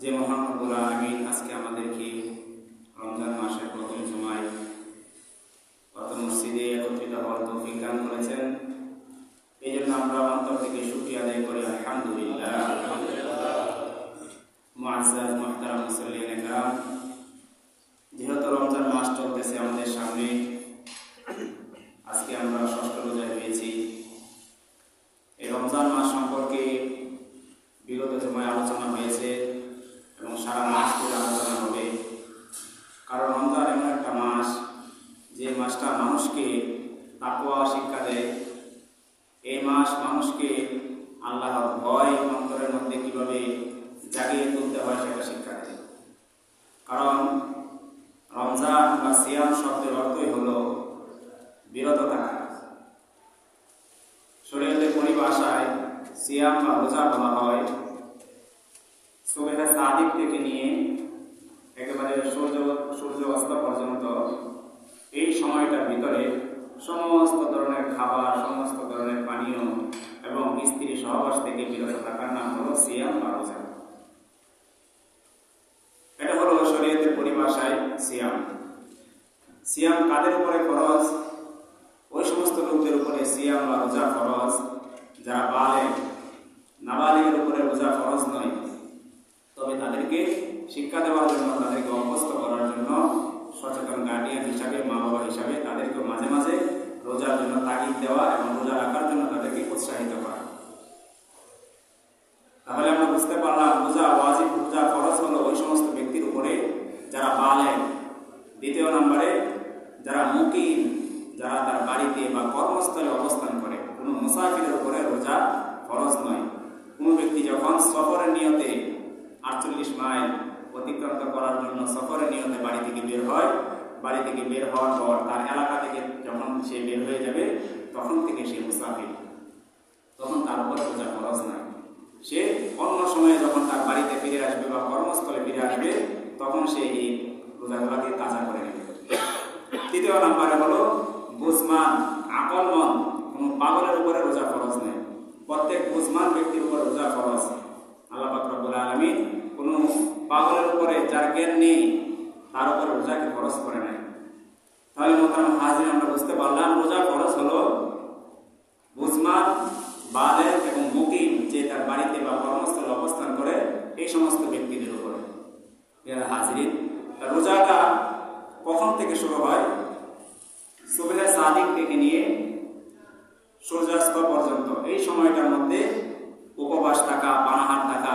যে মহানবুল আলমিন আজকে আমাদেরকে রমজান মাসের প্রথম সময় কত মসজিদে একত্রিত হওয়ার তৌফিক দান করেছেন। এই জন্য আমরা অন্তর থেকে সুক্রিয়া আদায় করি, আলহামদুলিল্লাহ। যেহেতু রমজান মাস চলতেছে আমাদের সামনে আজকে আমরা ষষ্ঠ রোজায় রয়েছি এই রমজান মাস সম্পর্কে বিগত সময় আলোচনা হয়েছে এবং সারা মাস ধরে আলোচনা হবে কারণ রমজান এমন একটা মাস যে মাসটা মানুষকে তাকুয়া শিক্ষা দেয়। এই মাস মানুষকে আল্লাহর ভয় অন্তরের মধ্যে কীভাবে জাগিয়ে তুলতে হয় সেটা শিক্ষা দেয়। কারণ রমজান বা সিয়াম শব্দের অর্থই হলো বিরত থাকা। শরীরের পরিভাষায় সিয়াম বা রোজা বলা হয়। সুবেহা সাদিক থেকে নিয়ে একেবারে সূর্য সূর্য অস্ত পর্যন্ত এই সময়টার ভিতরে সমস্ত ধরনের খাবার, সমস্ত ধরনের পানীয় এবং স্ত্রী সহবাস থেকে বিরত থাকার নাম হলো সিয়াম বা রোজা। এটা হলো শরীয়তের পরিভাষায় সিয়াম। সিয়াম কাদের উপরে খরচ ওই সমস্ত লোকদের উপরে সিয়াম বা রোজা ফরজ, যারা বালে নাবালিগের উপরে রোজা ফরজ নয়। তবে তাদেরকে শিক্ষা দেওয়ার জন্য সচেতন গার্ডিয়ান হিসাবে মা বাবা হিসাবে তাদেরকে মাঝে মাঝে রোজার জন্য তাগিদ দেওয়া এবং রোজা রাখার জন্য তাদেরকে উৎসাহিত করা। তাহলে আমরা বুঝতে পারলাম, রোজা ওয়াজিব, রোজা ফরজ হলো ওই সমস্ত ব্যক্তির উপরে যারা বালে দ্বিতীয় নম্বরে, যারা মুকিম যারা তার বাড়িতে বা কর্মস্থলে অবস্থান করে। কোনো মুসাফিরের উপরে রোজা ফরজ নয়। কোনো ব্যক্তি যখন সফরের নিয়তে আটচল্লিশ মাইল অতিক্রান্ত করার জন্য সফরের নিয়তে বাড়ি থেকে বের হয়। বাড়ি থেকে বের হওয়ার পর তার এলাকা থেকে যখন সে বের হয়ে যাবে, তখন থেকে সে মুসাফির। তখন তার উপর রোজা ফরজ নয়। সে অন্য সময়ে যখন তার বাড়িতে ফিরে আসবে বা কর্মস্থলে ফিরে আসবে, তখন সে এই রোজাগুলাকে তাজা করে নেবে। তৃতীয় নম্বরে হলো, বুঝমান আকলমন কোন পাগলের উপরে রোজা খরচ নেই প্রত্যেক বুঝমান ব্যক্তির উপর রোজা খরচ আল্লাহ রব্বুল আলমী যার জ্ঞান নেই, তার উপর রোজাকে ফরজ করে নাই। তাহলে মোতারাম হাজির, আমরা বুঝতে পারলাম রোজা খরচ হলো বুঝমান বালের এবং মুকিম যে তার বাড়িতে বা কর্মস্থলে অবস্থান করে, এই সমস্ত ব্যক্তিদের উপরে। হাজির রোজাটা কখন থেকে শুরু হয়? সুবেহ সাদিক থেকে নিয়ে সূর্যাস্ত পর্যন্ত। এই সময়টার মধ্যে উপবাস থাকা, পানাহার থাকা